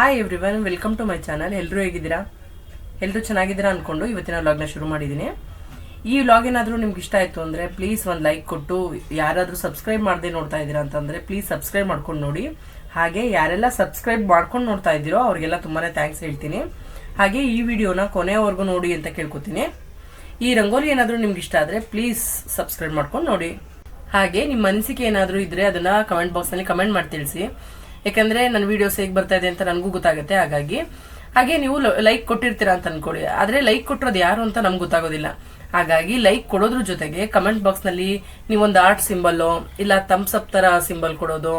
Hi everyone welcome to my channel ಎಲ್ಲರೂ ಹೇಗಿದ್ದೀರಾ? ಎಲ್ಲರೂ ಚೆನ್ನಾಗಿದ್ದೀರಾ ಅಂದ್ಕೊಂಡು ಇವತ್ತಿನ ವ್ಲಾಗ್ನ ಶುರು ಮಾಡಿದ್ದೀನಿ. ಈ ವ್ಲಾಗ್ ಏನಾದರೂ ನಿಮ್ಗೆ ಇಷ್ಟ ಆಯಿತು ಅಂದರೆ ಪ್ಲೀಸ್ ಒಂದು ಲೈಕ್ ಕೊಟ್ಟು, ಯಾರಾದರೂ ಸಬ್ಸ್ಕ್ರೈಬ್ ಮಾಡದೆ ನೋಡ್ತಾ ಇದ್ದೀರಾ ಅಂತಂದರೆ ಪ್ಲೀಸ್ ಸಬ್ಸ್ಕ್ರೈಬ್ ಮಾಡ್ಕೊಂಡು ನೋಡಿ. ಹಾಗೆ ಯಾರೆಲ್ಲ ಸಬ್ಸ್ಕ್ರೈಬ್ ಮಾಡ್ಕೊಂಡು ನೋಡ್ತಾ ಇದ್ದೀರೋ ಅವ್ರಿಗೆಲ್ಲ ತುಂಬಾ ಥ್ಯಾಂಕ್ಸ್ ಹೇಳ್ತೀನಿ. ಹಾಗೆ ಈ ವಿಡಿಯೋನ ಕೊನೆಯವರೆಗೂ ನೋಡಿ ಅಂತ ಕೇಳ್ಕೊತೀನಿ. ಈ ರಂಗೋಲಿ ಏನಾದರೂ ನಿಮ್ಗೆ ಇಷ್ಟ ಆದರೆ ಪ್ಲೀಸ್ ಸಬ್ಸ್ಕ್ರೈಬ್ ಮಾಡ್ಕೊಂಡು ನೋಡಿ. ಹಾಗೆ ನಿಮ್ಮ ಅನಿಸಿಕೆ ಏನಾದರೂ ಇದ್ರೆ ಅದನ್ನು ಕಮೆಂಟ್ ಬಾಕ್ಸ್ನಲ್ಲಿ ಕಮೆಂಟ್ ಮಾಡಿ ತಿಳಿಸಿ. ಯಾಕಂದ್ರೆ ನನ್ನ ವಿಡಿಯೋಸ್ ಹೇಗೆ ಬರ್ತಾ ಇದೆ ಅಂತ ನನಗೂ ಗೊತ್ತಾಗುತ್ತೆ, ಹಾಗಾಗಿ. ಹಾಗೆ ನೀವು ಲೈಕ್ ಕೊಟ್ಟಿರ್ತೀರಾ ಅಂತ ಅನ್ಕೊಳ್ಳಿ. ಆದ್ರೆ ಲೈಕ್ ಕೊಟ್ಟಿರೋದು ಯಾರು ಅಂತ ನಮ್ಗೆ ಗೊತ್ತಾಗೋದಿಲ್ಲ. ಹಾಗಾಗಿ ಲೈಕ್ ಕೊಡೋದ್ರ ಜೊತೆಗೆ ಕಮೆಂಟ್ ಬಾಕ್ಸ್ನಲ್ಲಿ ನೀವೊಂದು ಆರ್ಟ್ ಸಿಂಬಲ್ ಇಲ್ಲ ಥಮ್ಸ್ ಅಪ್ ತರ ಸಿಂಬಲ್ ಕೊಡೋದು,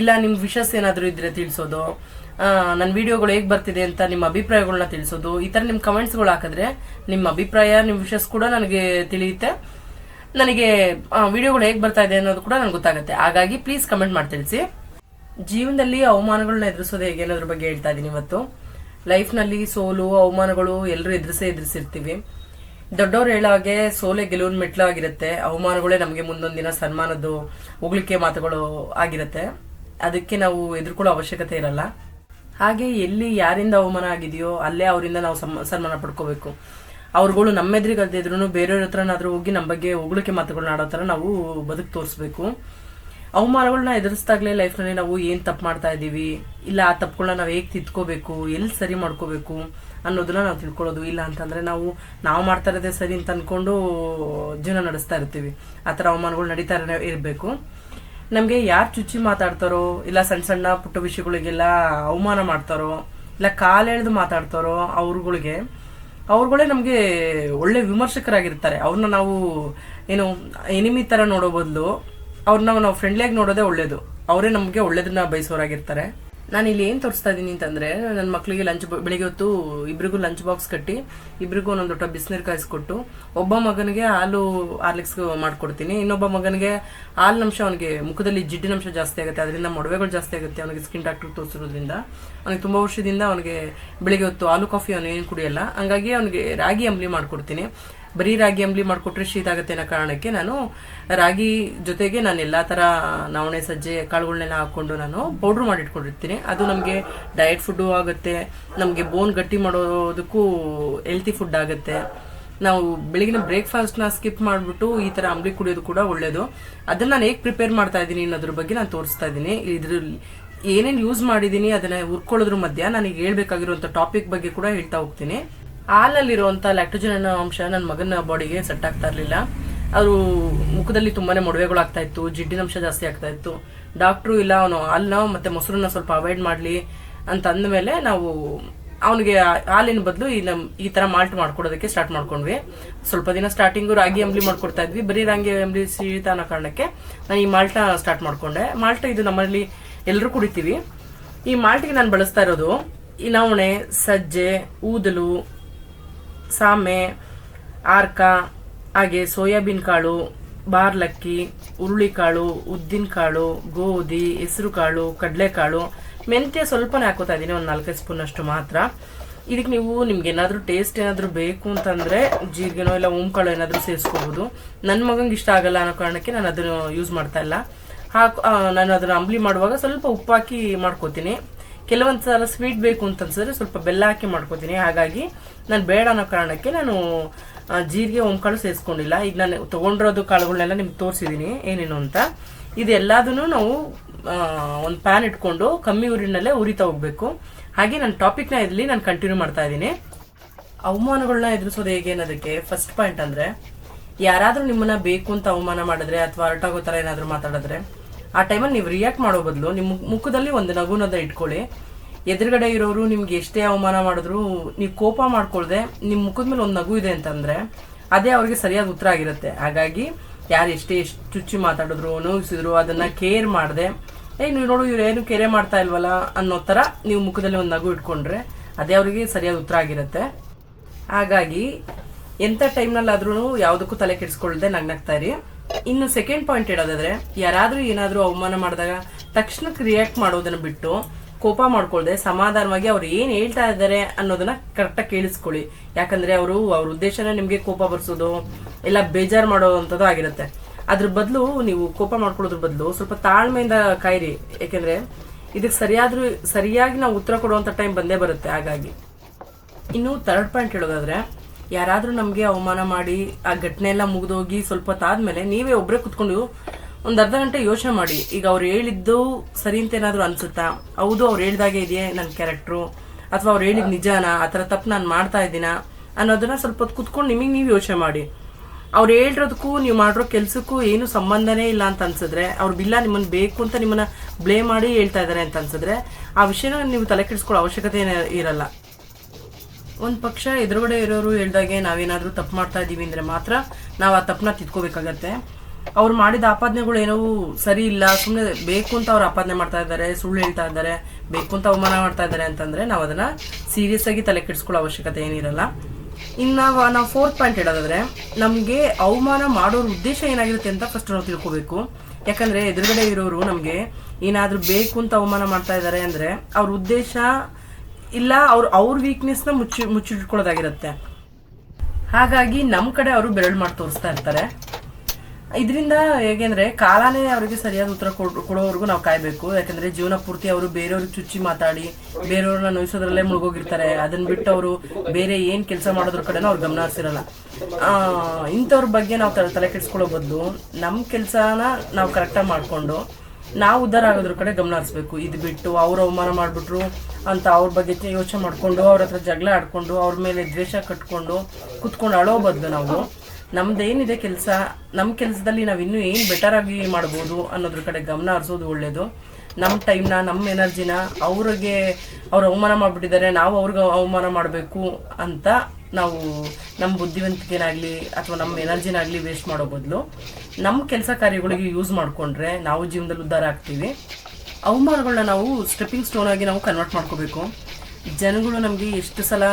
ಇಲ್ಲ ನಿಮ್ ವಿಷಸ್ ಏನಾದರೂ ಇದ್ರೆ ತಿಳಿಸೋದು ನನ್ನ ವಿಡಿಯೋಗಳು ಹೇಗೆ ಬರ್ತಿದೆ ಅಂತ ನಿಮ್ಮ ಅಭಿಪ್ರಾಯಗಳನ್ನ ತಿಳಿಸೋದು, ಈ ಥರ ನಿಮ್ಮ ಕಮೆಂಟ್ಸ್ಗಳು ಹಾಕಿದ್ರೆ ನಿಮ್ಮ ಅಭಿಪ್ರಾಯ ನಿಮ್ಮ ವಿಷಸ್ ಕೂಡ ನನಗೆ ತಿಳಿಯುತ್ತೆ. ನನಗೆ ವಿಡಿಯೋಗಳು ಹೇಗೆ ಬರ್ತಾ ಇದೆ ಅನ್ನೋದು ಕೂಡ ನನಗೆ ಗೊತ್ತಾಗುತ್ತೆ. ಹಾಗಾಗಿ ಪ್ಲೀಸ್ ಕಮೆಂಟ್ ಮಾಡಿ ತಿಳಿಸಿ ಜೀವನದಲ್ಲಿ ಅವಮಾನಗಳನ್ನ ಎದುರಿಸೋದು ಹೇಗೆ ಅನ್ನೋದ್ರ ಬಗ್ಗೆ ಹೇಳ್ತಾ ಇದ್ದೀನಿ ಇವತ್ತು. ಲೈಫ್ನಲ್ಲಿ ಸೋಲು, ಅವಮಾನಗಳು ಎಲ್ಲರೂ ಎದುರಿಸೇ ಎದುರಿಸಿರ್ತೀವಿ. ದೊಡ್ಡವ್ರು ಹೇಳೋ ಹಾಗೆ ಸೋಲೆ ಗೆಲುವಿನ ಮೆಟ್ಲು ಆಗಿರುತ್ತೆ ಅವಮಾನಗಳೇ ನಮಗೆ ಮುಂದೊಂದು ದಿನ ಸನ್ಮಾನದ್ದು, ಉಗುಳಿಕೆ ಮಾತುಗಳು ಆಗಿರುತ್ತೆ. ಅದಕ್ಕೆ ನಾವು ಎದುರ್ಕೊಳ್ಳೋ ಅವಶ್ಯಕತೆ ಇರಲ್ಲ. ಹಾಗೆ ಎಲ್ಲಿ ಯಾರಿಂದ ಅವಮಾನ ಆಗಿದೆಯೋ ಅಲ್ಲೇ ಅವರಿಂದ ನಾವು ಸನ್ಮಾನ ಪಡ್ಕೋಬೇಕು. ಅವ್ರುಗಳು ನಮ್ಮೆದ್ರಿಗಲ್ದಿದ್ರು ಬೇರೆಯವ್ರ ಹತ್ರನಾದ್ರೂ ಹೋಗಿ ನಮ್ಮ ಬಗ್ಗೆ ಹೋಗ್ಲಿಕ್ಕೆ ಮಾತುಗಳನ್ನ ಆಡೋ ಥರ ನಾವು ಬದುಕು ತೋರಿಸ್ಬೇಕು. ಅವಮಾನಗಳನ್ನ ಎದುರಿಸ್ದಾಗಲೇ ಲೈಫ್ನಲ್ಲಿ ನಾವು ಏನು ತಪ್ಪು ಮಾಡ್ತಾ ಇದ್ದೀವಿ? ಇಲ್ಲ, ಆ ತಪ್ಪುಗಳನ್ನ ನಾವು ಹೇಗೆ ತಿದ್ಕೋಬೇಕು? ಎಲ್ಲಿ ಸರಿ ಮಾಡ್ಕೋಬೇಕು ಅನ್ನೋದನ್ನ ನಾವು ತಿಳ್ಕೊಳ್ಳೋದು. ಇಲ್ಲ ಅಂತಂದರೆ ನಾವು ನಾವು ಮಾಡ್ತಾ ಇರೋದೇ ಸರಿ ಅಂತ ಅನ್ಕೊಂಡು ಜೀವನ ನಡೆಸ್ತಾ ಇರ್ತೀವಿ. ಆ ಥರ ಅವಮಾನಗಳು ನಡೀತಾ ಇರಬೇಕು. ನಮಗೆ ಯಾರು ಚುಚ್ಚಿ ಮಾತಾಡ್ತಾರೋ, ಇಲ್ಲ ಸಣ್ಣ ಸಣ್ಣ ಪುಟ್ಟ ವಿಷಯಗಳಿಗೆಲ್ಲ ಅವಮಾನ ಮಾಡ್ತಾರೋ, ಇಲ್ಲ ಕಾಲೆಳೆದು ಮಾತಾಡ್ತಾರೋ ಅವ್ರುಗಳಿಗೆ, ಅವ್ರುಗಳೇ ನಮಗೆ ಒಳ್ಳೆ ವಿಮರ್ಶಕರಾಗಿರ್ತಾರೆ. ಅವ್ರನ್ನ ನಾವು, ಏನು ಎನಿಮಿ ತರ ನೋಡೋ ಬದಲು ಅವ್ರನ್ನ ನಾವು ಫ್ರೆಂಡ್ಲಿಯಾಗಿ ನೋಡೋದೇ ಒಳ್ಳೇದು. ಅವರೇ ನಮಗೆ ಒಳ್ಳೇದನ್ನ ಬಯಸೋರಾಗಿರ್ತಾರೆ. ನಾನು ಇಲ್ಲಿ ಏನು ತೋರಿಸ್ತಾ ಇದ್ದೀನಿ ಅಂತಂದ್ರೆ ನನ್ನ ಮಕ್ಕಳಿಗೆ ಲಂಚ್ ಬೆಳಿಗ್ಗೆ ಹೊತ್ತು ಇಬ್ಬರಿಗೂ ಲಂಚ್ ಬಾಕ್ಸ್ ಕಟ್ಟಿ, ಇಬ್ರಿಗೂ ಒಂದೊಂದು ದೊಡ್ಡ ಬಿಸಿನೀರು ಕಾಯಿಸ್ಕೊಟ್ಟು, ಒಬ್ಬ ಮಗನಿಗೆ ಹಾಲು ಹಾರ್ಲಿಕ್ಸ್ ಮಾಡ್ಕೊಡ್ತೀನಿ. ಇನ್ನೊಬ್ಬ ಮಗನಿಗೆ ಹಾಲಿನಂಶ ಅವನಿಗೆ ಮುಖದಲ್ಲಿ ಜಿಡ್ಡಿನಂಶ ಜಾಸ್ತಿ ಆಗುತ್ತೆ. ಅದರಿಂದ ಮೊಡವೆಗಳು ಜಾಸ್ತಿ ಆಗುತ್ತೆ. ಅವನಿಗೆ ಸ್ಕಿನ್ ಡಾಕ್ಟರ್ ತೋರಿಸಿರೋದ್ರಿಂದ. ಅವನಿಗೆ ತುಂಬಾ ವರ್ಷದಿಂದ ಅವನಿಗೆ ಬೆಳಿಗ್ಗೆ ಹೊತ್ತು ಹಾಲು ಕಾಫಿ ಅವನು ಏನು ಕುಡಿಯಲ್ಲ. ಹಂಗಾಗಿ ಅವನಿಗೆ ರಾಗಿ ಅಂಬ್ಲಿ ಮಾಡ್ಕೊಡ್ತೀನಿ. ಬರೀ ರಾಗಿ ಅಂಬ್ಲಿ ಮಾಡಿಕೊಟ್ರೆ ಶೀತ ಆಗುತ್ತೆ ಅನ್ನೋ ಕಾರಣಕ್ಕೆ ನಾನು ರಾಗಿ ಜೊತೆಗೆ ನಾನು ಎಲ್ಲಾ ತರ ನವಣೆ, ಸಜ್ಜೆ ಕಾಳುಗಳನ್ನೆಲ್ಲ ಹಾಕೊಂಡು ನಾನು ಪೌಡ್ರ್ ಮಾಡಿಟ್ಕೊಂಡಿರ್ತೀನಿ. ಅದು ನಮಗೆ ಡಯಟ್ ಫುಡ್ಡು ಆಗುತ್ತೆ. ನಮಗೆ ಬೋನ್ ಗಟ್ಟಿ ಮಾಡೋದಕ್ಕೂ ಹೆಲ್ತಿ ಫುಡ್ ಆಗುತ್ತೆ. ನಾವು ಬೆಳಗಿನ ಬ್ರೇಕ್ಫಾಸ್ಟ್ನ ಸ್ಕಿಪ್ ಮಾಡಿಬಿಟ್ಟು ಈ ಥರ ಅಂಬ್ಲಿ ಕುಡಿಯೋದು ಕೂಡ ಒಳ್ಳೇದು. ಅದನ್ನ ನಾನು ಹೇಗೆ ಪ್ರಿಪೇರ್ ಮಾಡ್ತಾ ಇದ್ದೀನಿ ಅನ್ನೋದ್ರ ಬಗ್ಗೆ ನಾನು ತೋರಿಸ್ತಾ ಇದ್ದೀನಿ. ಇದರಲ್ಲಿ ಏನೇನು ಯೂಸ್ ಮಾಡಿದ್ದೀನಿ ಅದನ್ನ ಹುರ್ಕೊಳ್ಳೋದ್ರ ಮಧ್ಯ ನನಗೆ ಹೇಳ್ಬೇಕಾಗಿರುವಂಥ ಟಾಪಿಕ್ ಬಗ್ಗೆ ಕೂಡ ಹೇಳ್ತಾ ಹೋಗ್ತೀನಿ. ಹಾಲಲ್ಲಿರುವಂಥ ಲ್ಯಾಕ್ಟೋಜನ್ ಅನ್ನೋ ಅಂಶ ನನ್ನ ಮಗನ ಬಾಡಿಗೆ ಸೆಟ್ ಆಗ್ತಾ ಇರಲಿಲ್ಲ. ಅವರು ಮುಖದಲ್ಲಿ ತುಂಬಾನೇ ಮೊಡವೆಗಳು ಆಗ್ತಾ ಇತ್ತು ಜಿಡ್ಡಿನಂಶ ಜಾಸ್ತಿ ಆಗ್ತಾ ಇತ್ತು. ಡಾಕ್ಟ್ರು ಇಲ್ಲ, ಅವನು ಹಾಲನ್ನ ಮತ್ತೆ ಮೊಸರನ್ನ ಸ್ವಲ್ಪ ಅವಾಯ್ಡ್ ಮಾಡಲಿ ಅಂತ ಅಂದಮೇಲೆ ನಾವು ಅವನಿಗೆ ಹಾಲಿನ ಬದಲು ಈ ನಮ್ ಈ ತರ ಮಾಲ್ಟ್ ಮಾಡ್ಕೊಡೋದಕ್ಕೆ ಸ್ಟಾರ್ಟ್ ಮಾಡ್ಕೊಂಡ್ವಿ. ಸ್ವಲ್ಪ ದಿನ ಸ್ಟಾರ್ಟಿಂಗು ರಾಗಿ ಅಂಬ್ಲಿ ಮಾಡ್ಕೊಡ್ತಾ ಇದ್ವಿ. ಬರೀ ರಾಗಿ ಅಂಬ್ಲಿ ಸೀಳಿತ ಅನ್ನೋ ಕಾರಣಕ್ಕೆ ನಾನು ಈ ಮಾಲ್ಟ್ ಸ್ಟಾರ್ಟ್ ಮಾಡ್ಕೊಂಡೆ. ಮಾಲ್ಟ್ ಇದು ನಮ್ಮಲ್ಲಿ ಎಲ್ಲರೂ ಕುಡಿತೀವಿ. ಈ ಮಾಲ್ಟಿಗೆ ನಾನು ಬಳಸ್ತಾ ಇರೋದು ಈ ನವಣೆ ಸಜ್ಜೆ, ಊದಲು ಸಾಮೆ ಆರ್ಕ, ಹಾಗೆ ಸೋಯಾಬೀನ್ ಕಾಳು, ಬಾರ್ಲಕ್ಕಿ ಹುರುಳಿಕಾಳು ಉದ್ದಿನಕಾಳು ಗೋಧಿ, ಹೆಸರು ಕಾಳು ಕಡಲೆಕಾಳು ಮೆಂತ್ಯ ಸ್ವಲ್ಪನೇ ಹಾಕೋತಾ ಇದ್ದೀನಿ, ಒಂದು ನಾಲ್ಕೈದು ಸ್ಪೂನ್ ಅಷ್ಟು ಮಾತ್ರ. ಇದಕ್ಕೆ ನೀವು ನಿಮ್ಗೆ ಏನಾದರೂ ಟೇಸ್ಟ್ ಏನಾದರೂ ಬೇಕು ಅಂತಂದ್ರೆ ಜೀರಿಗೆನೋ ಇಲ್ಲ ಓಂಕಾಳು ಏನಾದರೂ ಸೇರಿಸ್ಕೋಬಹುದು ನನ್ನ ಮಗಂಗೆ ಇಷ್ಟ ಆಗಲ್ಲ ಅನ್ನೋ ಕಾರಣಕ್ಕೆ ನಾನು ಅದನ್ನು ಯೂಸ್ ಮಾಡ್ತಾ ಇಲ್ಲ. ಹಾಕು ನಾನು ಅದನ್ನು ಅಂಬ್ಲಿ ಮಾಡುವಾಗ ಸ್ವಲ್ಪ ಉಪ್ಪಾಕಿ ಮಾಡ್ಕೋತೀನಿ. ಕೆಲವೊಂದು ಸಲ ಸ್ವೀಟ್ ಬೇಕು ಅಂತ ಅನ್ಸಿದ್ರೆ ಸ್ವಲ್ಪ ಬೆಲ್ಲ ಹಾಕಿ ಮಾಡ್ಕೋತೀನಿ. ಹಾಗಾಗಿ ನಾನು ಬೇಡ ಅನ್ನೋ ಕಾರಣಕ್ಕೆ ನಾನು ಜೀರಿಗೆ, ಓಂಕಾಳು ಸೇರಿಸ್ಕೊಂಡಿಲ್ಲ. ಈಗ ನಾನು ತಗೊಂಡಿರೋದು ಕಾಳುಗಳನ್ನೆಲ್ಲ ನಿಮ್ಗೆ ತೋರಿಸಿದ್ದೀನಿ ಏನೇನು ಅಂತ. ಇದೆಲ್ಲದನ್ನು ನಾವು ಒಂದು ಪ್ಯಾನ್ ಇಟ್ಕೊಂಡು ಕಮ್ಮಿ ಊರಿನಲ್ಲೇ ಉರಿತಾ ಹೋಗಬೇಕು. ಹಾಗೆ ನನ್ನ ಟಾಪಿಕ್ನ ಇಲ್ಲಿ ನಾನು ಕಂಟಿನ್ಯೂ ಮಾಡ್ತಾ ಇದ್ದೀನಿ. ಅವಮಾನಗಳನ್ನ ಎದುರಿಸೋದು ಹೇಗೆ ಅನ್ನೋದಕ್ಕೆ ಫಸ್ಟ್ ಪಾಯಿಂಟ್ ಅಂದ್ರೆ, ಯಾರಾದರೂ ನಿಮ್ಮನ್ನ ಬೇಕು ಅಂತ ಅವಮಾನ ಮಾಡಿದ್ರೆ ಅಥವಾ ಅರ್ಟಾಗೋ ಥರ ಏನಾದರೂ ಮಾತಾಡಿದ್ರೆ ಆ ಟೈಮಲ್ಲಿ ನೀವು ರಿಯಾಕ್ಟ್ ಮಾಡೋ ಬದಲು ನಿಮ್ಮ ಮುಖದಲ್ಲಿ ಒಂದು ನಗುನದ ಇಟ್ಕೊಳ್ಳಿ. ಎದುರುಗಡೆ ಇರೋರು ನಿಮ್ಗೆ ಎಷ್ಟೇ ಅವಮಾನ ಮಾಡಿದ್ರು ನೀವು ಕೋಪ ಮಾಡ್ಕೊಳ್ದೆ ನಿಮ್ಮ ಮುಖದ ಮೇಲೆ ಒಂದು ನಗು ಇದೆ ಅಂತಂದ್ರೆ ಅದೇ ಅವ್ರಿಗೆ ಸರಿಯಾದ ಉತ್ತರ ಆಗಿರುತ್ತೆ. ಹಾಗಾಗಿ ಯಾರು ಎಷ್ಟೇ ಎಷ್ಟು ಚುಚ್ಚಿ ಮಾತಾಡಿದ್ರು ನೋಯಿಸಿದ್ರು ಅದನ್ನ ಕೇರ್ ಮಾಡಿದೆ ಏ ನೀವು ನೋಡು, ಇವ್ರು ಏನು ಕೆರೆ ಮಾಡ್ತಾ ಇಲ್ವಲ್ಲ ಅನ್ನೋ ತರ ನೀವು ಮುಖದಲ್ಲಿ ಒಂದು ನಗು ಇಟ್ಕೊಂಡ್ರೆ ಅದೇ ಅವರಿಗೆ ಸರಿಯಾದ ಉತ್ತರ ಆಗಿರುತ್ತೆ. ಹಾಗಾಗಿ ಎಂಥ ಟೈಮ್ನಲ್ಲಾದ್ರೂ ಯಾವುದಕ್ಕೂ ತಲೆ ಕೆಡಿಸ್ಕೊಳ್ಳದೆ ನಗ್ನಾಗ್ತಾ ಇರಿ. ಇನ್ನು ಸೆಕೆಂಡ್ ಪಾಯಿಂಟ್ ಹೇಳೋದಾದ್ರೆ, ಯಾರಾದರೂ ಏನಾದರೂ ಅವಮಾನ ಮಾಡಿದಾಗ ತಕ್ಷಣಕ್ಕೆ ರಿಯಾಕ್ಟ್ ಮಾಡೋದನ್ನ ಬಿಟ್ಟು ಕೋಪ ಮಾಡ್ಕೊಳ್ದೆ ಸಮಾಧಾನವಾಗಿ ಅವ್ರು ಏನು ಹೇಳ್ತಾ ಇದ್ದಾರೆ ಅನ್ನೋದನ್ನ ಕರೆಕ್ಟಾಗಿ ಕೇಳಿಸ್ಕೊಳ್ಳಿ. ಯಾಕಂದ್ರೆ ಅವರು ಅವ್ರ ಉದ್ದೇಶನೇ ನಿಮಗೆ ಕೋಪ ಬರ್ಸೋದು, ಎಲ್ಲ ಬೇಜಾರ್ ಮಾಡೋವಂಥದ್ದು ಆಗಿರುತ್ತೆ. ಅದ್ರ ಬದಲು ನೀವು ಕೋಪ ಮಾಡ್ಕೊಳ್ಳೋದ್ರ ಬದಲು ಸ್ವಲ್ಪ ತಾಳ್ಮೆಯಿಂದ ಕಾಯಿರಿ. ಯಾಕಂದ್ರೆ ಇದಕ್ಕೆ ಸರಿಯಾದ್ರೂ, ಸರಿಯಾಗಿ ನಾವು ಉತ್ತರ ಕೊಡುವಂಥ ಟೈಮ್ ಬಂದೇ ಬರುತ್ತೆ ಹಾಗಾಗಿ. ಇನ್ನು ಥರ್ಡ್ ಪಾಯಿಂಟ್ ಹೇಳೋದಾದ್ರೆ ಯಾರಾದರೂ ನಮಗೆ ಅವಮಾನ ಮಾಡಿ ಆ ಘಟನೆ ಎಲ್ಲ ಮುಗಿದೋಗಿ ಸ್ವಲ್ಪ ಹೊತ್ತಾದ್ಮೇಲೆ ನೀವೇ ಒಬ್ಬರೇ ಕುತ್ಕೊಂಡು ಒಂದು ಅರ್ಧ ಗಂಟೆ ಯೋಚನೆ ಮಾಡಿ. ಈಗ ಅವ್ರು ಹೇಳಿದ್ದು ಸರಿ ಅಂತ ಏನಾದರೂ ಅನ್ಸುತ್ತಾ? ಹೌದು, ಅವ್ರು ಹೇಳಿದಾಗೆ ಇದೆಯೇ ನನ್ನ ಕ್ಯಾರೆಕ್ಟ್ರು, ಅಥವಾ ಅವ್ರು ಹೇಳಿದ ನಿಜಾನ? ಆ ಥರ ತಪ್ಪು ನಾನು ಮಾಡ್ತಾ ಇದ್ದೀನಾ? ಅನ್ನೋದನ್ನ ಸ್ವಲ್ಪ ಹೊತ್ತು ಕುತ್ಕೊಂಡು ನಿಮಗೆ ನೀವು ಯೋಚನೆ ಮಾಡಿ. ಅವ್ರು ಹೇಳಿರೋದಕ್ಕೂ ನೀವು ಮಾಡಿರೋ ಕೆಲಸಕ್ಕೂ ಏನು ಸಂಬಂಧನೇ ಇಲ್ಲ ಅಂತ ಅನ್ಸಿದ್ರೆ, ಅವ್ರು ಬಿಲ್ಲ ನಿಮ್ಮನ್ನು ಬೇಕು ಅಂತ ನಿಮ್ಮನ್ನ ಬ್ಲೇಮ್ ಮಾಡಿ ಹೇಳ್ತಾ ಇದ್ದಾರೆ ಅಂತ ಅನ್ಸಿದ್ರೆ, ಆ ವಿಷಯನ ನೀವು ತಲೆ ಕೆಡಿಸ್ಕೊಳ್ಳೋ ಅವಶ್ಯಕತೆ ಇರಲ್ಲ. ಒಂದ್ ಪಕ್ಷ ಎದುರುಗಡೆ ಇರೋರು ಹೇಳ್ದಾಗೆ ನಾವೇನಾದರೂ ತಪ್ಪು ಮಾಡ್ತಾ ಇದ್ದೀವಿ ಅಂದ್ರೆ ಮಾತ್ರ ನಾವು ಆ ತಪ್ಪನ್ನ ತಿದ್ಕೋಬೇಕಾಗತ್ತೆ. ಅವ್ರು ಮಾಡಿದ ಆಪಾದನೆಗಳು ಏನೋ ಸರಿ ಇಲ್ಲ. ಸುಮ್ಮನೆ ಬೇಕು ಅಂತ ಅವ್ರು ಆಪಾದನೆ ಮಾಡ್ತಾ ಇದ್ದಾರೆ, ಸುಳ್ಳು ಹೇಳ್ತಾ ಇದ್ದಾರೆ, ಬೇಕು ಅಂತ ಅವಮಾನ ಮಾಡ್ತಾ ಇದ್ದಾರೆ ಅಂತಂದ್ರೆ ನಾವು ಅದನ್ನ ಸೀರಿಯಸ್ ಆಗಿ ತಲೆ ಕೆಡಿಸ್ಕೊಳ್ಳೋ ಅವಶ್ಯಕತೆ ಏನಿರಲ್ಲ ಇನ್ನು ನಾವು ಫೋರ್ತ್ ಪಾಯಿಂಟ್ ಹೇಳೋದಾದ್ರೆ, ನಮಗೆ ಅವಮಾನ ಮಾಡೋರ ಉದ್ದೇಶ ಏನಾಗಿರುತ್ತೆ ಅಂತ ಫಸ್ಟ್ ನಾವು ತಿಳ್ಕೊಬೇಕು. ಯಾಕಂದ್ರೆ ಎದುರುಗಡೆ ಇರೋರು ನಮಗೆ ಏನಾದರೂ ಬೇಕು ಅಂತ ಅವಮಾನ ಮಾಡ್ತಾ ಇದ್ದಾರೆ ಅಂದ್ರೆ ಅವ್ರ ಉದ್ದೇಶ ಇಲ್ಲ, ಅವ್ರು, ಅವ್ರ ವೀಕ್ನೆಸ್ನ ಮುಚ್ಚಿ, ಮುಚ್ಚಿಟ್ಕೊಳ್ಳೋದಾಗಿರುತ್ತೆ. ಹಾಗಾಗಿ ನಮ್ಮ ಕಡೆ ಅವರು ಬೆರಳು ಮಾಡಿ ತೋರಿಸ್ತಾ ಇರ್ತಾರೆ. ಇದರಿಂದ ಹೇಗೆಂದ್ರೆ, ಕಾಲಾನೇ ಅವರಿಗೆ ಸರಿಯಾದ ಉತ್ತರ ಕೊಡ್- ಕೊಡೋವರೆಗೂ ನಾವು ಕಾಯಬೇಕು. ಯಾಕಂದ್ರೆ ಜೀವನ ಪೂರ್ತಿ ಅವರು ಬೇರೆಯವ್ರಿಗೆ ಚುಚ್ಚಿ ಮಾತಾಡಿ, ಬೇರೆಯವ್ರನ್ನ ನೋಯಿಸೋದ್ರಲ್ಲೇ ಮುಳುಗೋಗಿರ್ತಾರೆ. ಅದನ್ನ ಬಿಟ್ಟು ಅವರು ಬೇರೆ ಏನ್ ಕೆಲಸ ಮಾಡೋದ್ರ ಕಡೆನೂ ಅವ್ರು ಗಮನ ಹರಿಸಿರಲ್ಲ. ಆ, ಇಂಥವ್ರ ಬಗ್ಗೆ ನಾವು ತಲೆ ಕೆಡಿಸ್ಕೊಳ್ಳೋ ಬದಲು ನಮ್ಮ ಕೆಲಸನ ನಾವು ಕರೆಕ್ಟಾಗಿ ಮಾಡ್ಕೊಂಡು ನಾವು ಉದ್ಧಾರ ಆಗೋದ್ರ ಕಡೆ ಗಮನ ಹರಿಸ್ಬೇಕು. ಇದು ಬಿಟ್ಟು ಅವ್ರು ಅವಮಾನ ಮಾಡ್ಬಿಟ್ರು ಅಂತ ಅವ್ರ ಬಗ್ಗೆ ಯೋಚನೆ ಮಾಡ್ಕೊಂಡು, ಅವ್ರ ಹತ್ರ ಜಗಳ ಆಡ್ಕೊಂಡು, ಅವ್ರ ಮೇಲೆ ದ್ವೇಷ ಕಟ್ಕೊಂಡು ಕುತ್ಕೊಂಡು ಅಳೋ ಬದಲು ನಾವು ನಮ್ದೇನಿದೆ ಕೆಲಸ? ನಮ್ಮ ಕೆಲಸದಲ್ಲಿ ನಾವು ಇನ್ನೂ ಏನು ಬೆಟರ್ ಆಗಿ ಮಾಡ್ಬೋದು ಅನ್ನೋದ್ರ ಕಡೆ ಗಮನ ಹರಿಸೋದು ಒಳ್ಳೇದು. ನಮ್ಮ ಟೈಮ್ನ ನಮ್ಮ ಎನರ್ಜಿನ ಅವ್ರಿಗೆ ಅವ್ರು ಅವಮಾನ ಮಾಡಿಬಿಟ್ಟಿದ್ದಾರೆ, ನಾವು ಅವ್ರಿಗೆ ಅವಮಾನ ಮಾಡಬೇಕು ಅಂತ ನಾವು ನಮ್ಮ ಬುದ್ಧಿವಂತಿಕೆನಾಗಲಿ ಅಥವಾ ನಮ್ಮ ಎನರ್ಜಿನಾಗಲಿ ವೇಸ್ಟ್ ಮಾಡೋ ಬದಲು ನಮ್ಮ ಕೆಲಸ ಕಾರ್ಯಗಳಿಗೆ ಯೂಸ್ ಮಾಡಿಕೊಂಡ್ರೆ ನಾವು ಜೀವನದಲ್ಲಿ ಉದ್ಧಾರ ಆಗ್ತೀವಿ. ಅವಮಾನಗಳನ್ನ ನಾವು ಸ್ಟೆಪ್ಪಿಂಗ್ ಸ್ಟೋನ್ ಆಗಿ ನಾವು ಕನ್ವರ್ಟ್ ಮಾಡ್ಕೋಬೇಕು. ಜನಗಳು ನಮಗೆ ಎಷ್ಟು ಸಲ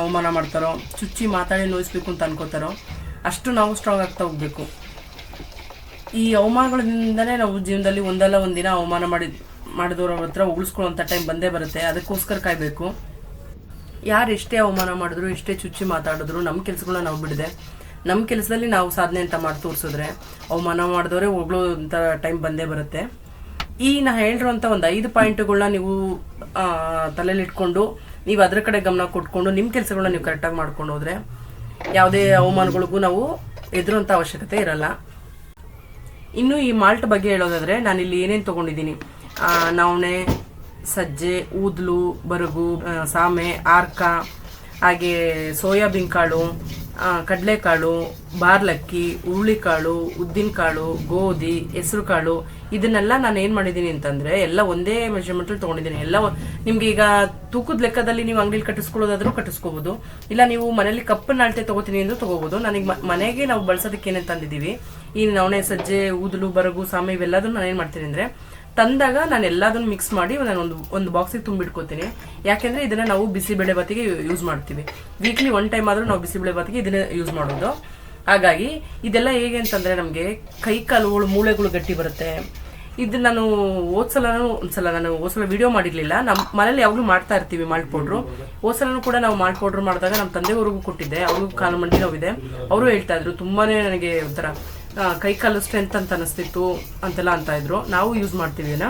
ಅವಮಾನ ಮಾಡ್ತಾರೋ, ಚುಚ್ಚಿ ಮಾತಾಡಿ ನೋಯಿಸ್ಬೇಕು ಅಂತ ಅನ್ಕೋತಾರೋ, ಅಷ್ಟು ನಾವು ಸ್ಟ್ರಾಂಗ್ ಆಗ್ತಾ ಹೋಗ್ಬೇಕು. ಈ ಅವಮಾನಗಳಿಂದನೇ ನಾವು ಜೀವನದಲ್ಲಿ ಒಂದಲ್ಲ ಒಂದಿನ ಅವಮಾನ ಮಾಡಿ, ಮಾಡಿದವ್ರ ಹತ್ರ ಉಳಿಸ್ಕೊಳ್ಳೋಂಥ ಟೈಮ್ ಬಂದೇ ಬರುತ್ತೆ. ಅದಕ್ಕೋಸ್ಕರ ಕಾಯಬೇಕು. ಯಾರು ಎಷ್ಟೇ ಅವಮಾನ ಮಾಡಿದ್ರು, ಎಷ್ಟೇ ಚುಚ್ಚಿ ಮಾತಾಡಿದ್ರು ನಮ್ಮ ಕೆಲಸಗಳನ್ನ ನಾವು ಬಿಡದೆ. ನಮ್ಮ ಕೆಲಸದಲ್ಲಿ ನಾವು ಸಾಧನೆ ಅಂತ ಮಾಡಿ ತೋರಿಸಿದ್ರೆ, ಅವಮಾನ ಮಾಡಿದವರೇ ಅಂತ ಟೈಮ್ ಬಂದೇ ಬರುತ್ತೆ. ಈ ನಾ ಹೇಳಿರುವಂಥ ಒಂದು ಐದು ಪಾಯಿಂಟ್ಗಳನ್ನ ನೀವು ತಲೆಯಲ್ಲಿಟ್ಕೊಂಡು ನೀವು ಅದ್ರ ಕಡೆ ಗಮನ ಕೊಟ್ಕೊಂಡು ನಿಮ್ಮ ಕೆಲಸಗಳನ್ನ ನೀವು ಕರೆಕ್ಟಾಗಿ ಮಾಡ್ಕೊಂಡು ಹೋದ್ರೆ, ಯಾವುದೇ ಅವಮಾನಗಳಿಗೂ ನಾವು ಎದುರುವಂಥ ಅವಶ್ಯಕತೆ ಇರಲ್ಲ. ಇನ್ನು ಈ ಮಾಲ್ಟ್ ಬಗ್ಗೆ ಹೇಳೋದಾದ್ರೆ ನಾನು ಇಲ್ಲಿ ಏನೇನು ತಗೊಂಡಿದ್ದೀನಿ. ನವಣೆ ಸಜ್ಜೆ, ಊದ್ಲು, ಬರಗು ಸಾಮೆ, ಆರ್ಕ, ಹಾಗೆ ಸೋಯಾಬೀನ್ ಕಾಳು ಕಡಲೆಕಾಳು, ಬಾರ್ಲಕ್ಕಿ, ಹುರುಳಿಕಾಳು, ಉದ್ದಿನಕಾಳು, ಗೋಧಿ ಹೆಸರು ಕಾಳು ಇದನ್ನೆಲ್ಲ ನಾನು ಏನು ಮಾಡಿದ್ದೀನಿ ಅಂತಂದ್ರೆ ಎಲ್ಲ ಒಂದೇ ಮೆಷರ್ಮೆಂಟ್ ತೊಗೊಂಡಿದ್ದೀನಿ. ಎಲ್ಲ ನಿಮ್ಗೆ ಈಗ ತೂಕದ ಲೆಕ್ಕದಲ್ಲಿ ನೀವು ಅಂಗಡಿಲಿ ಕಟ್ಟಿಸ್ಕೊಳ್ಳೋದಾದರೂ ಕಟ್ಟಿಸ್ಕೋಬಹುದು ಇಲ್ಲ ನೀವು ಮನೇಲಿ ಕಪ್ಪನ್ನ ಅಳತೆ ತಗೋತೀನಿ ಅಂದರೂ ತಗೋಬಹುದು ನನಗೆ ಮನೆಗೆ ನಾವು ಬಳಸೋದಕ್ಕೆ ಏನೇನು ತಂದಿದ್ದೀವಿ? ಈ ನವಣೆ ಸಜ್ಜೆ, ಊದಲು, ಬರಗು, ಸಾಮೆ ಇವೆಲ್ಲದನ್ನು ನಾನು ಏನು ಮಾಡ್ತೀನಿ ಅಂದ್ರೆ ತಂದಾಗ ನಾನು ಎಲ್ಲದನ್ನು ಮಿಕ್ಸ್ ಮಾಡಿ ನಾನು ಒಂದು ಒಂದು ಬಾಕ್ಸಿಗೆ ತುಂಬಿಟ್ಕೋತೀನಿ. ಯಾಕೆಂದ್ರೆ ಇದನ್ನ ನಾವು ಬಿಸಿಬೇಳೆ ಬಾತಿಗೆ ಯೂಸ್ ಮಾಡ್ತೀವಿ. ವೀಕ್ಲಿ ಒನ್ ಟೈಮ್ ಆದ್ರೂ ನಾವು ಬಿಸಿಬೇಳೆ ಬಾತಿಗೆ ಇದನ್ನ ಯೂಸ್ ಮಾಡೋದು. ಹಾಗಾಗಿ ಇದೆಲ್ಲ ಹೇಗೆ ಅಂತಂದ್ರೆ ನಮಗೆ ಕೈ ಕಾಲುಗಳು, ಮೂಳೆಗಳು ಗಟ್ಟಿ ಬರುತ್ತೆ. ಇದು ನಾನು ಓದ್ಸಲ ಒಂದ್ಸಲ ನಾನು ಓದ್ಸಲ ವಿಡಿಯೋ ಮಾಡಿರ್ಲಿಲ್ಲ. ನಮ್ಮ ಮನೇಲಿ ಯಾವಾಗಲೂ ಮಾಡ್ತಾ ಇರ್ತೀವಿ ಮಾಲ್ಟ್ ಪೌಡ್ರು ಹೋದ್ಸಲನೂ ಕೂಡ ನಾವು ಮಾಲ್ಟ್ ಪೌಡ್ರು ಮಾಡಿದಾಗ ನಮ್ಮ ತಂದೆಯವ್ರಿಗೂ ಕೊಟ್ಟಿದ್ದೆ. ಅವ್ರಿಗೂ ಕಾಲು ಮಂಡಿ ನೋವಿದೆ. ಅವರು ಹೇಳ್ತಾ ಇದ್ರು, ತುಂಬಾನೇ ನನಗೆ ಒಂಥರ ಆ, ಕೈ ಕಾಲು ಸ್ಟ್ರೆಂತ್ ಅಂತ ಅನಿಸ್ತಿತ್ತು ಅಂತೆಲ್ಲ ಅಂತ ಇದ್ರು. ನಾವು ಯೂಸ್ ಮಾಡ್ತೀವಿ ಇದನ್ನ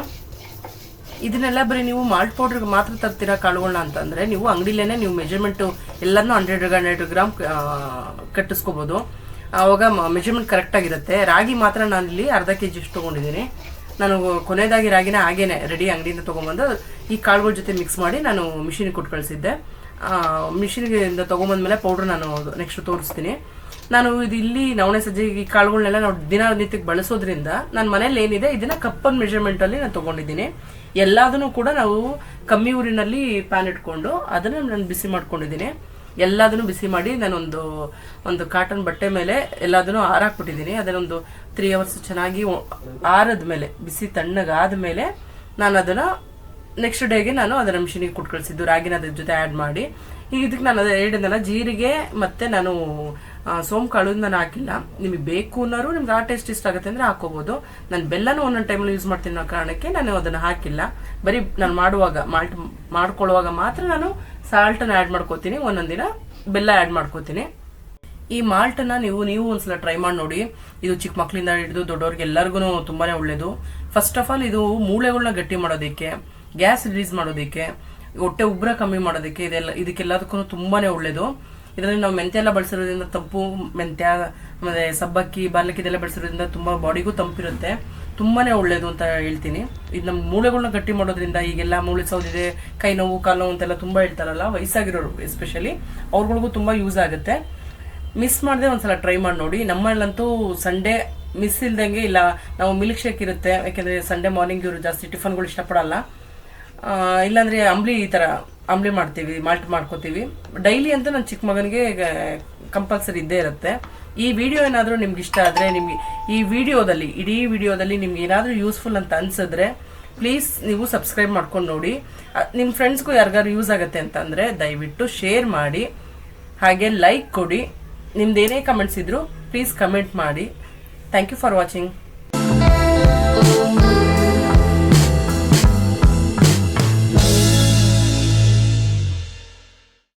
ಇದನ್ನೆಲ್ಲ ಬರೀ ನೀವು ಮಾಲ್ಟ್ ಪೌಡರ್ ಮಾತ್ರ ತರ್ತೀರಾ ಕಾಳುಗಳನ್ನ ಅಂತಂದ್ರೆ ನೀವು ಅಂಗಡಿಲೇನೆ ನೀವು ಮೆಜರ್ಮೆಂಟ್ ಎಲ್ಲಾನು ಹಂಡ್ರೆಡ್ ಹಂಡ್ರೆಡ್ ಗ್ರಾಮ್ ಕಟ್ಟಿಸ್ಕೋಬಹುದು ಆವಾಗ ಮೆಜರ್ಮೆಂಟ್ ಕರೆಕ್ಟ್ ಆಗಿರುತ್ತೆ. ರಾಗಿ ಮಾತ್ರ ನಾನು ಇಲ್ಲಿ ಅರ್ಧ ಕೆ ಜಿ ತೊಗೊಂಡಿದ್ದೀನಿ. ನಾನು ಕೊನೆಯದಾಗಿ ರಾಗಿನ ಹಾಗೇನೆ ರೆಡಿ ಅಂಗಡಿಯಿಂದ ತೊಗೊಂಬಂದು ಈ ಕಾಳುಗಳ ಜೊತೆ ಮಿಕ್ಸ್ ಮಾಡಿ ನಾನು ಮಿಷಿನಿಗೆ ಕೊಟ್ಟು ಕಳಿಸಿದ್ದೆ. ಮಿಷಿನಿಂದ ತೊಗೊಂಬಂದ ಮೇಲೆ ಪೌಡ್ರ್ ನಾನು ನೆಕ್ಸ್ಟ್ ತೋರಿಸ್ತೀನಿ. ನಾನು ಇದು ಇಲ್ಲಿ ನವಣೆ ಸಜ್ಜೆ ಈ ಕಾಳುಗಳನ್ನೆಲ್ಲ ನಾವು ದಿನನಿತ್ಯಕ್ಕೆ ಬಳಸೋದ್ರಿಂದ ನನ್ನ ಮನೇಲಿ ಏನಿದೆ, ಇದನ್ನ ಕಪ್ಪನ್ ಮೆಜರ್ಮೆಂಟ್ ಅಲ್ಲಿ ನಾನು ತಗೊಂಡಿದ್ದೀನಿ. ಎಲ್ಲದನ್ನು ಕೂಡ ನಾವು ಕಮ್ಮಿ ಊರಿನಲ್ಲಿ ಪ್ಯಾನ್ ಇಟ್ಕೊಂಡು ಅದನ್ನ ನಾನು ಬಿಸಿ ಮಾಡ್ಕೊಂಡಿದ್ದೀನಿ. ಎಲ್ಲದನ್ನು ಬಿಸಿ ಮಾಡಿ ನಾನೊಂದು, ಒಂದು ಕಾಟನ್ ಬಟ್ಟೆ ಮೇಲೆ ಎಲ್ಲದನ್ನು ಆರಾಕ್ಬಿಟ್ಟಿದ್ದೀನಿ ಅದನ್ನೊಂದು ತ್ರೀ ಅವರ್ಸ್ ಚೆನ್ನಾಗಿ ಆರದ ಮೇಲೆ ಬಿಸಿ ತಣ್ಣಗಾದ ಮೇಲೆ ನಾನು ಅದನ್ನ ನೆಕ್ಸ್ಟ್ ಡೇಗೆ ನಾನು ಅದರ ಮಿಷಿನಿಗೆ ಕೊಟ್ಟು ಕಳಿಸಿದ್ದು ರಾಗಿನ ಅದ್ರ ಜೊತೆ ಆ್ಯಡ್ ಮಾಡಿ. ಈಗ ಇದಕ್ಕೆ ನಾನು ಅದೇ ಹೇಳಿದ್ನಲ್ಲ ಜೀರಿಗೆ ಮತ್ತೆ ನಾನು ಆ, ಸೋಂಪು ಕಾಳು ನಾನು ಹಾಕಿಲ್ಲ. ನಿಮಗೆ ಬೇಕು ಅನ್ನೋರು ನಿಮ್ಗೆ ಆ ಟೇಸ್ಟ್ ಇಷ್ಟ ಆಗುತ್ತೆ ಅಂದ್ರೆ ಹಾಕೋಬಹುದು ನಾನು ಬೆಲ್ಲನೂ ಒಂದೊಂದು ಟೈಮಲ್ಲಿ ಯೂಸ್ ಮಾಡ್ತೀನಿ ಅನ್ನೋ ಕಾರಣಕ್ಕೆ ನಾನು ಅದನ್ನು ಹಾಕಿಲ್ಲ. ಬರೀ ನಾನು ಮಾಡುವಾಗ ಮಾಲ್ಟ್ ಮಾಡ್ಕೊಳ್ಳುವಾಗ ಮಾತ್ರ ನಾನು ಸಾಲ್ಟನ್ನು ಆ್ಯಡ್ ಮಾಡ್ಕೋತೀನಿ. ಒಂದೊಂದು ದಿನ ಬೆಲ್ಲ ಆ್ಯಡ್ ಮಾಡ್ಕೋತೀನಿ. ಈ ಮಾಲ್ಟನ್ನು ನೀವು ನೀವು ಒಂದ್ಸಲ ಟ್ರೈ ಮಾಡಿ ನೋಡಿ. ಇದು ಚಿಕ್ಕ ಮಕ್ಕಳಿಂದ ಹಿಡಿದು ದೊಡ್ಡವ್ರಿಗೆ ಎಲ್ಲರಿಗೂ ತುಂಬಾನೇ ಒಳ್ಳೇದು. ಫಸ್ಟ್ ಆಫ್ ಆಲ್ ಇದು ಮೂಳೆಗಳನ್ನ ಗಟ್ಟಿ ಮಾಡೋದಕ್ಕೆ ಗ್ಯಾಸ್ ರಿಲೀಸ್ ಮಾಡೋದಕ್ಕೆ ಹೊಟ್ಟೆ ಉಬ್ಬರ ಕಮ್ಮಿ ಮಾಡೋದಕ್ಕೆ ಇದೆಲ್ಲ ಇದಕ್ಕೆಲ್ಲದಕ್ಕೂ ತುಂಬಾನೇ ಒಳ್ಳೇದು. ಇದರಲ್ಲಿ ನಾವು ಮೆಂತ್ಯ ಎಲ್ಲ ಬಳಸಿರೋದ್ರಿಂದ ತಪ್ಪು ಮೆಂತ್ಯ, ಆಮೇಲೆ ಸಬ್ಬಕ್ಕಿ ಬಾಲಕ್ಕಿ ಇದೆಲ್ಲ ಬಳಸಿರೋದ್ರಿಂದ ತುಂಬ ಬಾಡಿಗೂ ತಂಪಿರುತ್ತೆ. ತುಂಬಾನೇ ಒಳ್ಳೆಯದು ಅಂತ ಹೇಳ್ತೀನಿ. ಇದು ನಮ್ಮ ಮೂಳೆಗಳನ್ನ ಗಟ್ಟಿ ಮಾಡೋದ್ರಿಂದ ಈಗೆಲ್ಲ ಮೂಳೆ ಸೌದಿದೆ, ಕೈ ನೋವು, ಕಾಲು ನೋವು ಅಂತೆಲ್ಲ ತುಂಬ ಹೇಳ್ತಾರಲ್ಲ, ವಯಸ್ಸಾಗಿರೋರು ಎಸ್ಪೆಷಲಿ ಅವ್ರಗಳಿಗೂ ತುಂಬ ಯೂಸ್ ಆಗುತ್ತೆ. ಮಿಸ್ ಮಾಡದೆ ಒಂದ್ಸಲ ಟ್ರೈ ಮಾಡಿ ನೋಡಿ. ನಮ್ಮಲ್ಲಂತೂ ಸಂಡೇ ಮಿಸ್ ಇಲ್ದಂಗೆ ಇಲ್ಲ, ನಾವು ಮಿಲ್ಕ್ ಶೇಕ್ ಇರುತ್ತೆ. ಯಾಕೆಂದ್ರೆ ಸಂಡೇ ಮಾರ್ನಿಂಗ್ ಇವರು ಜಾಸ್ತಿ ಟಿಫನ್ಗಳು ಇಷ್ಟಪಡಲ್ಲ. ಇಲ್ಲಾಂದ್ರೆ ಅಂಬ್ಲಿ ಈ ತರ ಅಂಬ್ಲಿ ಮಾಡ್ತೀವಿ, ಮಾಲ್ಟ್ ಮಾಡ್ಕೋತೀವಿ. ಡೈಲಿ ಅಂತ ನನ್ನ ಚಿಕ್ಕ ಮಗನಿಗೆ ಕಂಪಲ್ಸರಿ ಇದ್ದೇ ಇರುತ್ತೆ. ಈ ವಿಡಿಯೋ ಏನಾದರೂ ನಿಮ್ಗೆ ಇಷ್ಟ ಆದರೆ ನಿಮಗೆ ಈ ವಿಡಿಯೋದಲ್ಲಿ, ಇಡೀ ವಿಡಿಯೋದಲ್ಲಿ ನಿಮ್ಗೆ ಏನಾದರೂ ಯೂಸ್ಫುಲ್ ಅಂತ ಅನ್ಸಿದ್ರೆ ಪ್ಲೀಸ್ ನೀವು ಸಬ್ಸ್ಕ್ರೈಬ್ ಮಾಡ್ಕೊಂಡು ನೋಡಿ. ನಿಮ್ಮ ಫ್ರೆಂಡ್ಸ್ಗೂ ಯಾರಿಗಾದ್ರು ಯೂಸ್ ಆಗುತ್ತೆ ಅಂತಂದರೆ ದಯವಿಟ್ಟು ಶೇರ್ ಮಾಡಿ. ಹಾಗೆ ಲೈಕ್ ಕೊಡಿ. ನಿಮ್ದೇನೇ ಕಮೆಂಟ್ಸ್ ಇದ್ರೂ ಪ್ಲೀಸ್ ಕಮೆಂಟ್ ಮಾಡಿ. Thank you for watching